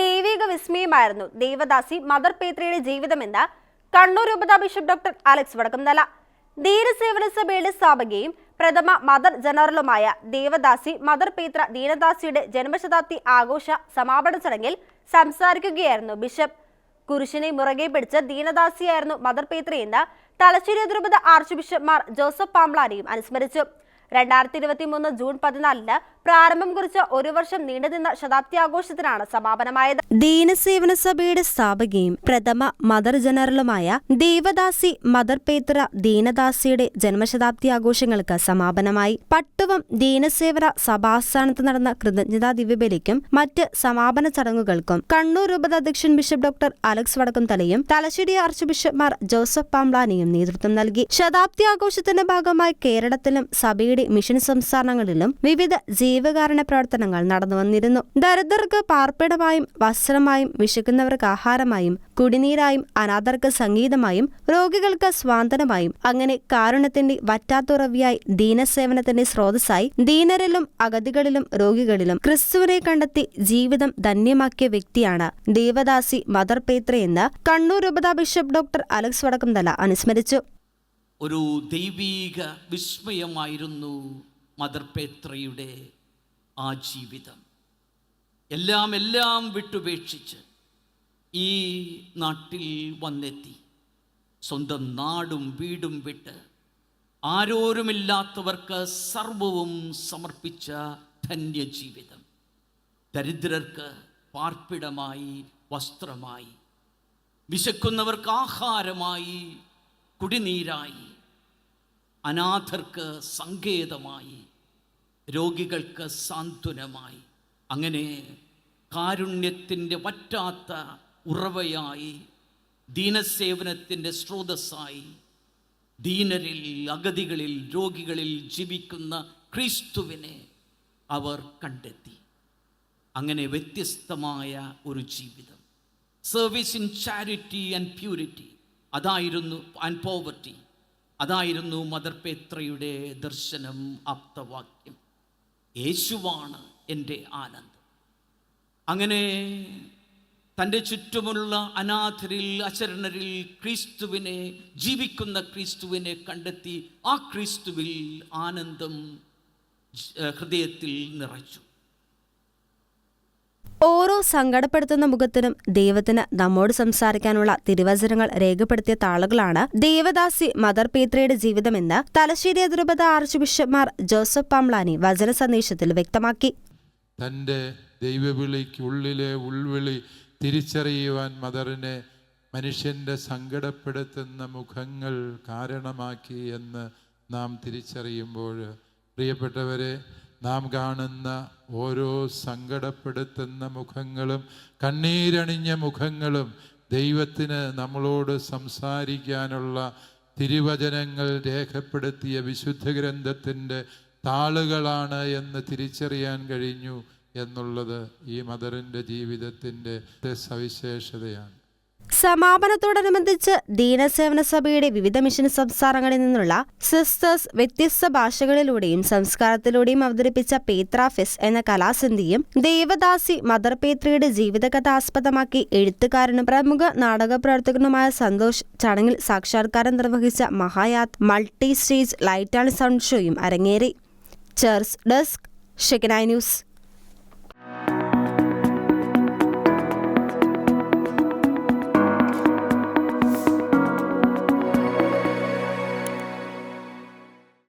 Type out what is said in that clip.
ദൈവിക വിസ്മയമായിരുന്നു. ദേവദാസി മദർ പേത്രയുടെ ജീവിതമെന്ന് കണ്ണൂർ രൂപത ബിഷപ്പ് ഡോക്ടർ അലക്സ് വടക്കുംതല. ധീരസേവന സഭയുടെ സ്ഥാപകയും പ്രഥമ മദർ ജനറലുമായ ദേവദാസി മദർ പേത്ര ദീനദാസിയുടെ ജന്മശതാബ്ദി ആഘോഷ സമാപന ചടങ്ങിൽ സംസാരിക്കുകയായിരുന്നു ബിഷപ്പ്. കുരിശിനെ മുറകെ പിടിച്ച ദീനദാസിയായിരുന്നു മദർ പേത്രയെന്ന് തലശ്ശേരി ദ്രുപത ആർച്ച് ബിഷപ്പ് മാർ ജോസഫ് പാംബ്ലാനിയും അനുസ്മരിച്ചു. രണ്ടായിരത്തി ഇരുപത്തി മൂന്ന് ജൂൺ പതിനാലിന് പ്രാരംഭം കുറിച്ച ഒരു വർഷം നീണ്ടുനിന്ന ശതാബ്ദി ആഘോഷത്തിനാണ് സമാപനമായത്. ദീനസേവന സഭയുടെ സ്ഥാപകയും പ്രഥമ മദർ ജനറലുമായ ദേവദാസി മദർ പേത്ര ദീനദാസിയുടെ ജന്മശതാബ്ദി ആഘോഷങ്ങൾക്ക് സമാപനമായി. പട്ടുവം ദീനസേവന സഭാസ്ഥാനത്ത് നടന്ന കൃതജ്ഞതാ ദിവ്യബലിക്കും മറ്റ് സമാപന ചടങ്ങുകൾക്കും കണ്ണൂർ രൂപത അധ്യക്ഷൻ ബിഷപ്പ് ഡോക്ടർ അലക്സ് വടക്കുംതലയും തലശ്ശേരി ആർച്ച് ബിഷപ്പ്മാർ ജോസഫ് പാംബ്ലാനിയും നേതൃത്വം നൽകി. ശതാബ്ദി ആഘോഷത്തിന്റെ ഭാഗമായി കേരളത്തിലും സഭയുടെ മിഷൻ സംസ്ഥാനങ്ങളിലും വിവിധ ജീവകാരുണ്യ പ്രവർത്തനങ്ങൾ നടന്നു വന്നിരുന്നു. ദരിദ്രർക്ക് പാർപ്പിടമായും വസ്ത്രമായും വിശക്കുന്നവർക്ക് ആഹാരമായും കുടിനീരായും അനാഥർക്ക് സംഗീതമായും രോഗികൾക്ക് സ്വാന്തനമായും അങ്ങനെ കാരുണ്യത്തിന്റെ വറ്റാത്തുറവിയായി ദീനസേവനത്തിന്റെ സ്രോതസ്സായി ദീനരിലും അഗതികളിലും രോഗികളിലും ക്രിസ്തുവിനെ കണ്ടെത്തി ജീവിതം ധന്യമാക്കിയ വ്യക്തിയാണ് ദേവദാസി മദർ പേത്രയെന്ന് കണ്ണൂർ രൂപതാ ബിഷപ്പ് ഡോക്ടർ അലക്സ് വടക്കുംതല അനുസ്മരിച്ചു. ഒരു ദൈവീക വിസ്മയമായിരുന്നു മദർ പേത്രയുടെ ആ ജീവിതം. എല്ലാം എല്ലാം വിട്ടുപേക്ഷിച്ച് ഈ നാട്ടിൽ വന്നെത്തി. സ്വന്തം നാടും വീടും വിട്ട് ആരോരുമില്ലാത്തവർക്ക് സർവവും സമർപ്പിച്ച ധന്യജീവിതം. ദരിദ്രർക്ക് പാർപ്പിടമായി വസ്ത്രമായി വിശക്കുന്നവർക്ക് ആഹാരമായി കുടിനീരായി അനാഥർക്ക് സങ്കേതമായി രോഗികൾക്ക് സാന്ത്വനമായി. അങ്ങനെ കാരുണ്യത്തിന്റെ വറ്റാത്ത ഉറവയായി ദീനസേവനത്തിന്റെ സ്രോതസ്സായി ദീനരിൽ അഗതികളിൽ രോഗികളിൽ ജീവിക്കുന്ന ക്രിസ്തുവിനെ അവർ കണ്ടെത്തി. അങ്ങനെ വ്യത്യസ്തമായ ഒരു ജീവിതം. Service in charity and purity അതായിരുന്നു ആൻഡ് പോവർട്ടി അതായിരുന്നു മദർ പേത്രയുടെ ദർശനം ആപ്തവാക്യം. യേശുവാണ് എന്റെ ആനന്ദം. അങ്ങനെ തന്റെ ചുറ്റുമുള്ള അനാഥരിൽ അചരണരിൽ ക്രിസ്തുവിനെ ജീവിക്കുന്ന ക്രിസ്തുവിനെ കണ്ടെത്തി ആ ക്രിസ്തുവിൽ ആനന്ദം ഹൃദയത്തിൽ നിറച്ചു. ഓരോ സങ്കടപ്പെടുത്തുന്ന മുഖത്തിനും ദൈവത്തിന് നമ്മോട് സംസാരിക്കാനുള്ള തിരുവചനങ്ങൾ രേഖപ്പെടുത്തിയ താളുകളാണ് ദേവദാസി മദർ പേത്രയുടെ ജീവിതമെന്ന് തലശ്ശേരി അതിരൂപത ആർച്ച് ബിഷപ്പ്മാർ ജോസഫ് പാംലാനി വചന സന്ദേശത്തിൽ വ്യക്തമാക്കി. തന്റെ ദൈവവിളിക്കുള്ളിലെ ഉൾവിളി തിരിച്ചറിയുവാൻ മദറിനെ മനുഷ്യന്റെ സങ്കടപ്പെടുത്തുന്ന മുഖങ്ങൾ കാരണമാക്കി എന്ന് നാം തിരിച്ചറിയുമ്പോൾ പ്രിയപ്പെട്ടവരെ നാം കാണുന്ന ഓരോ സങ്കടപ്പെടുത്തുന്ന മുഖങ്ങളും കണ്ണീരണിഞ്ഞ മുഖങ്ങളും ദൈവത്തിന് നമ്മളോട് സംസാരിക്കാനുള്ള തിരുവചനങ്ങൾ രേഖപ്പെടുത്തിയ വിശുദ്ധ ഗ്രന്ഥത്തിന്റെ താളുകളാണ് എന്ന് തിരിച്ചറിയാൻ കഴിഞ്ഞു എന്നുള്ളത് ഈ മദറിന്റെ ജീവിതത്തിന്റെ സവിശേഷതയാണ്. സമാപനത്തോടനുബന്ധിച്ച് ദീനസേവന സഭയുടെ വിവിധ മിഷൻ സംസ്ഥാനങ്ങളിൽ നിന്നുള്ള സിസ്റ്റേഴ്സ് വ്യത്യസ്ത ഭാഷകളിലൂടെയും സംസ്കാരത്തിലൂടെയും അവതരിപ്പിച്ച പേത്ര ഫെസ് എന്ന കലാസന്ധിയും ദേവദാസി മദർ പേത്രയുടെ ജീവിതകഥ ആസ്പദമാക്കി എഴുത്തുകാരനും പ്രമുഖ നാടക പ്രവർത്തകനുമായ സന്തോഷ് ചടങ്ങിൽ സാക്ഷാത്കാരം നിർവഹിച്ച മഹായാത് multi stage light and sound ഷോയും അരങ്ങേറി. ചേർസ് ഡെസ്ക് ഷെക്കനായ് ന്യൂസ്.